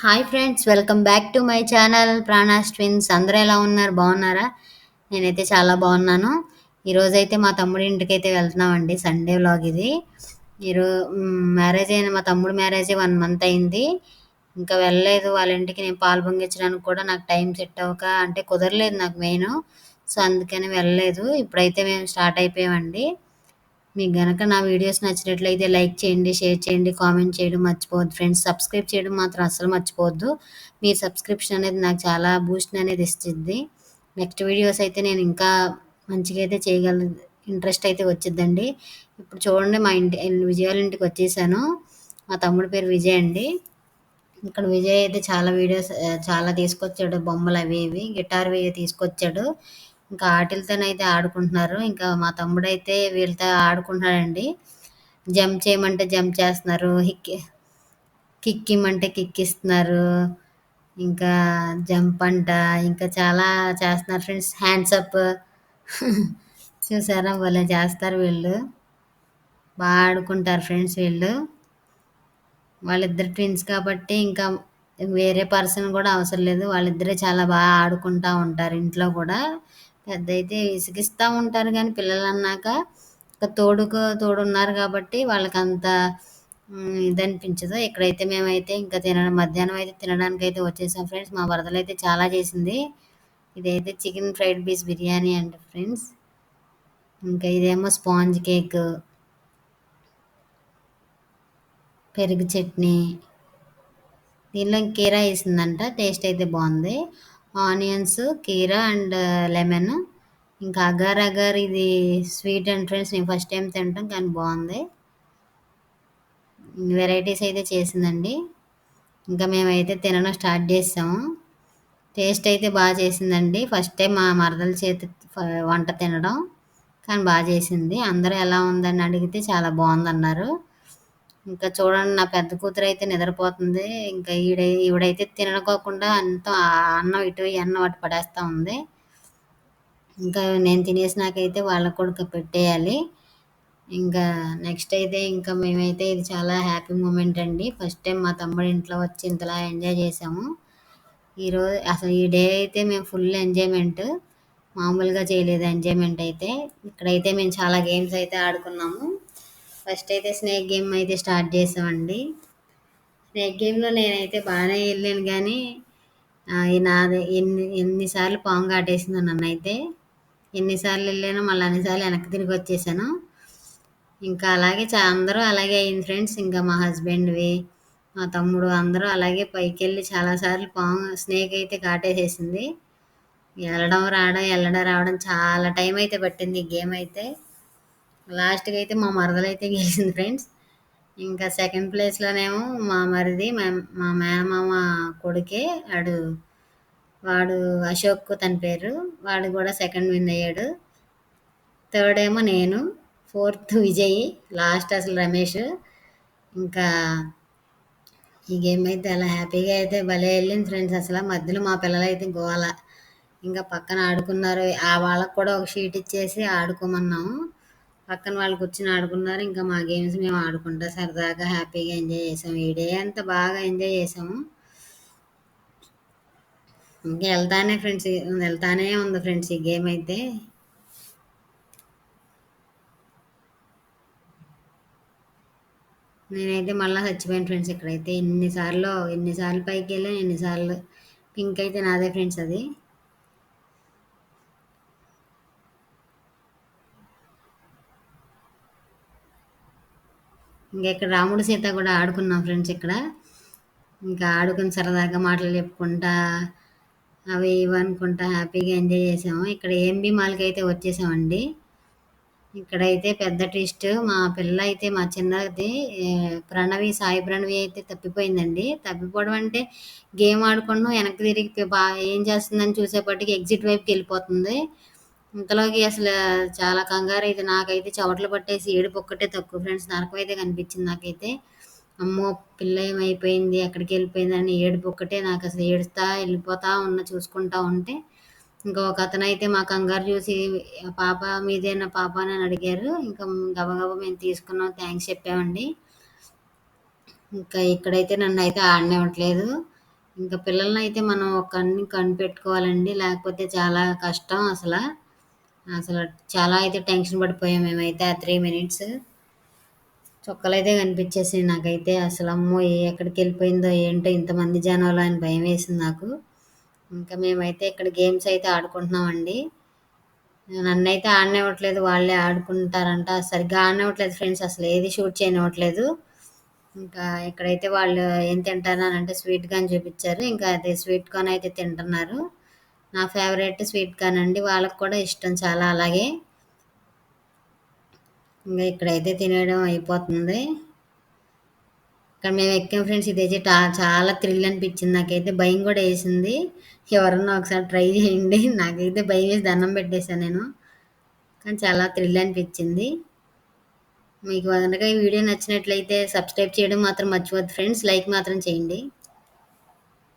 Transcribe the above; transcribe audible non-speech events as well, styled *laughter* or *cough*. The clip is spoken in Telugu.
Hi friends welcome back to my channel Pranas twins అందరూ ఎలా ఉన్నారు? బాగున్నారా? నేనైతే చాలా బాగున్నాను. ఈరోజైతే మా తమ్ముడి ఇంటికి అయితే వెళ్తున్నామండి సండే వ్లాగ్ ఇది. ఈరోజు మ్యారేజ్ అయిన మా తమ్ముడు మ్యారేజ్ వన్ మంత్ అయింది. ఇంకా వెళ్ళలేదు వాళ్ళ ఇంటికి నేను పాలు పొంగించడానికి కూడా నాకు టైం సెట్ అవ్వక అంటే కుదరలేదు నాకు మెయిన్ సో అందుకని వెళ్ళలేదు. ఇప్పుడైతే మేము స్టార్ట్ అయిపోయామండి. మీకు గనక నా వీడియోస్ నచ్చినట్లయితే లైక్ చేయండి షేర్ చేయండి కామెంట్ చేయడం మర్చిపోవద్దు. ఫ్రెండ్స్ సబ్స్క్రైబ్ చేయడం మాత్రం అస్సలు మర్చిపోవద్దు. మీ సబ్స్క్రిప్షన్ అనేది నాకు చాలా బూస్ట్ అనేది ఇస్తుంది. నెక్స్ట్ వీడియోస్ అయితే నేను ఇంకా మంచిగా అయితే చేయగల ఇంట్రెస్ట్ అయితే వచ్చిందండి ఇప్పుడు చూడండి మా ఇంటి విజయాల ఇంటికి వచ్చేసాను. మా తమ్ముడి పేరు విజయ్ అండి. ఇక్కడ విజయ్ అయితే చాలా వీడియోస్ చాలా తీసుకొచ్చాడు. బొమ్మలు అవి ఇవి గిటార్ అవి తీసుకొచ్చాడు. ఇంకా ఆటలతోనైతే ఆడుకుంటున్నారు. ఇంకా మా తమ్ముడు అయితే వీళ్ళతో ఆడుకుంటున్నాడండి. జంప్ చేయమంటే జంప్ చేస్తున్నారు. హిక్ కిక్ ఇమ్మంటే కిక్ ఇస్తున్నారు ఇంకా జంప్ అంట ఇంకా చాలా చేస్తున్నారు ఫ్రెండ్స్. Hands up. *laughs* చూసారా భలే చేస్తారు వీళ్ళు. బాగా ఆడుకుంటారు ఫ్రెండ్స్ వీళ్ళు. వాళ్ళిద్దరు ట్విన్స్ కాబట్టి ఇంకా వేరే పర్సన్ కూడా అవసరం లేదు. వాళ్ళిద్దరే చాలా బాగా ఆడుకుంటూ ఉంటారు ఇంట్లో కూడా. పెద్ద అయితే విసిగిస్తూ ఉంటారు కానీ పిల్లలు అన్నాక ఒక తోడుకు తోడు ఉన్నారు కాబట్టి వాళ్ళకి అంత ఇది అనిపించదు ఇక్కడైతే మేమైతే ఇంకా తినడం మధ్యాహ్నం అయితే తినడానికి అయితే వచ్చేసాం ఫ్రెండ్స్. మా వరదలు అయితే చాలా చేసింది. ఇదైతే చికెన్ ఫ్రైడ్ పీస్ బిర్యానీ అండి ఫ్రెండ్స్. ఇంకా ఇదేమో స్పాంజ్ కేక్ పెరుగు చట్నీ. దీనిలో కీరా వేసిందంట టేస్ట్ అయితే బాగుంది. ఆనియన్స్ కీరా అండ్ లెమన్. ఇంకా అగార్ అగార్ ఇది స్వీట్ అండ్ ఫ్రెండ్స్ నేను ఫస్ట్ టైం తింటాం కానీ బాగుంది. వెరైటీస్ అయితే చేసిందండి. ఇంకా మేమైతే తినడం స్టార్ట్ చేసాము టేస్ట్ అయితే బాగా చేసిందండి. ఫస్ట్ టైం మా మరదల చేతి వంట తినడం కానీ బాగా చేసింది. అందరూ ఎలా ఉందని అడిగితే చాలా బాగుందన్నారు. ఇంకా చూడండి నా పెద్ద కూతురు అయితే నిద్రపోతుంది. ఇంకా ఈడ ఈవిడైతే తినకోకుండా అంతా అన్నం ఇటు అన్నం అటు పడేస్తూ ఉంది. ఇంకా నేను తినేసినాకైతే వాళ్ళకు కూడా పెట్టేయాలి. ఇంకా నెక్స్ట్ అయితే ఇంకా మేమైతే ఇది చాలా హ్యాపీ మూమెంట్ అండి. ఫస్ట్ టైం మా తమ్ముడి ఇంట్లో వచ్చి ఇంతలా ఎంజాయ్ చేసాము ఈరోజు అసలు ఈ డే అయితే మేము ఫుల్ ఎంజాయ్మెంట్ మామూలుగా చేయలేదు ఎంజాయ్మెంట్ అయితే. ఇక్కడైతే మేము చాలా గేమ్స్ అయితే ఆడుకున్నాము. ఫస్ట్ అయితే స్నేక్ గేమ్ అయితే స్టార్ట్ చేసామండి. స్నేక్ గేమ్లో నేనైతే బాగానే వెళ్ళాను కానీ నాది ఎన్ని ఎన్నిసార్లు పాము కాటేసిందో నన్ను అయితే ఎన్నిసార్లు వెళ్ళానో మళ్ళీ అన్నిసార్లు వెనక్కి తిరిగి వచ్చేసాను. ఇంకా అలాగే చా అందరూ అలాగే అయింది ఫ్రెండ్స్. ఇంకా మా హస్బెండ్వి మా తమ్ముడు అందరూ అలాగే పైకి వెళ్ళి చాలాసార్లు పాము స్నేక్ అయితే కాటేసేసింది. వెళ్ళడం రావడం వెళ్ళడం రావడం చాలా టైం అయితే పట్టింది ఈ గేమ్ అయితే. లాస్ట్కి అయితే మా మరదలైతే గెలిచింది ఫ్రెండ్స్. ఇంకా సెకండ్ ప్లేస్లోనేమో మా మరిది మా మేనమామ కొడుకే వాడు వాడు అశోక్ తన పేరు వాడు కూడా సెకండ్ విన్ అయ్యాడు. థర్డ్ ఏమో నేను ఫోర్త్ విజయ్ లాస్ట్ అసలు రమేష్. ఇంకా ఈ గేమ్ అయితే అలా హ్యాపీగా అయితే భలే వెళ్ళింది ఫ్రెండ్స్ అసలు. మధ్యలో మా పిల్లలు అయితే గోవాల ఇంకా పక్కన ఆడుకున్నారు. ఆ వాళ్ళకు కూడా ఒక షీట్ ఇచ్చేసి ఆడుకోమన్నాము. పక్కన వాళ్ళు కూర్చొని ఆడుకున్నారు. ఇంకా మా గేమ్స్ మేము ఆడుకుంటా సరదాగా హ్యాపీగా ఎంజాయ్ చేసాము ఈ డే అంతా బాగా ఎంజాయ్ చేసాము. ఇంకా వెళ్తానే ఫ్రెండ్స్ వెళ్తానే ఉంది ఫ్రెండ్స్ ఈ గేమ్ అయితే. నేనైతే మళ్ళీ చచ్చిపోయాను ఫ్రెండ్స్ ఇక్కడైతే. ఎన్నిసార్లు ఎన్నిసార్లు పైకి వెళ్ళాను ఎన్నిసార్లు పింక్ అయితే నాదే ఫ్రెండ్స్ అది. ఇంకా ఇక్కడ రాముడు సీత కూడా ఆడుకున్నాం ఫ్రెండ్స్ ఇక్కడ. ఇంకా ఆడుకుని సరదాగా మాటలు చెప్పుకుంటా అవి ఇవి అనుకుంటా హ్యాపీగా ఎంజాయ్ చేసాము. ఇక్కడ ఏంబి మాల్కి అయితే వచ్చేసామండి. ఇక్కడైతే పెద్ద ట్విస్ట్ మా పిల్ల అయితే మా చిన్నది ప్రణవి సాయి ప్రణవి అయితే తప్పిపోయిందండి. తప్పిపోవడం అంటే గేమ్ ఆడుకున్నాం వెనక్కి తిరిగి బా ఏం చేస్తుందని చూసేపటికి ఎగ్జిట్ వైపుకి వెళ్ళిపోతుంది. ఇంతలోకి అసలు చాలా కంగారు అయితే నాకైతే చవట్లు పట్టేసి ఏడుపు ఒక్కటే తక్కువ ఫ్రెండ్స్. నరకం అయితే కనిపించింది నాకైతే. అమ్మో పిల్ల ఏమైపోయింది? ఎక్కడికి వెళ్ళిపోయిందని ఏడుపు ఒక్కటే నాకు అసలు ఏడుస్తా వెళ్ళిపోతా ఉన్న చూసుకుంటా ఉంటే. ఇంకా ఒక అతను అయితే మా కంగారు చూసి పాప మీదేనా పాప అని అడిగారు. ఇంకా గబగబా మేము తీసుకున్నాం. థ్యాంక్స్ చెప్పామండి. ఇంకా ఇక్కడైతే నన్ను అయితే ఆడనివ్వట్లేదు. ఇంకా పిల్లల్ని అయితే మనం ఒక కన్ను కనిపెట్టుకోవాలండి. లేకపోతే చాలా కష్టం అసలు. అసలు చాలా అయితే టెన్షన్ పడిపోయాం మేమైతే ఆ త్రీ మినిట్స్. చొక్కలైతే కనిపించేసాయి నాకైతే. అసలు అమ్మో ఏ ఎక్కడికి వెళ్ళిపోయిందో ఏంటో ఇంతమంది జనాలు అని భయం వేసింది నాకు. ఇంకా మేమైతే ఇక్కడ గేమ్స్ అయితే ఆడుకుంటున్నామండి. నన్నైతే ఆడనివ్వట్లేదు వాళ్ళే ఆడుకుంటారంట. సరిగ్గా ఆడనివ్వట్లేదు ఫ్రెండ్స్ అసలు ఏది షూట్ చేయనివ్వట్లేదు. ఇంకా ఇక్కడైతే వాళ్ళు ఏం తింటారు అని అంటే స్వీట్ కార్న్ చూపించారు. ఇంకా అదే స్వీట్ కార్న్ అయితే తింటున్నారు. నా ఫేవరెట్ స్వీట్ కార్న్ అండి వాళ్ళకి కూడా ఇష్టం చాలా అలాగే. ఇంకా ఇక్కడైతే తినేయడం అయిపోతుంది. ఇక్కడ మేము ఎక్కాం ఫ్రెండ్స్ ఇదైతే చాలా థ్రిల్ అనిపించింది. నాకైతే భయం కూడా వేసింది. ఎవరన్నా ఒకసారి ట్రై చేయండి. *laughs* నాకైతే భయం వేసి దండం పెట్టేశాను నేను. కానీ చాలా థ్రిల్ అనిపించింది. మీకు కనుక ఈ వీడియో నచ్చినట్లయితే సబ్స్క్రైబ్ చేయడం మాత్రం మర్చిపోద్దు ఫ్రెండ్స్. లైక్ మాత్రం చేయండి.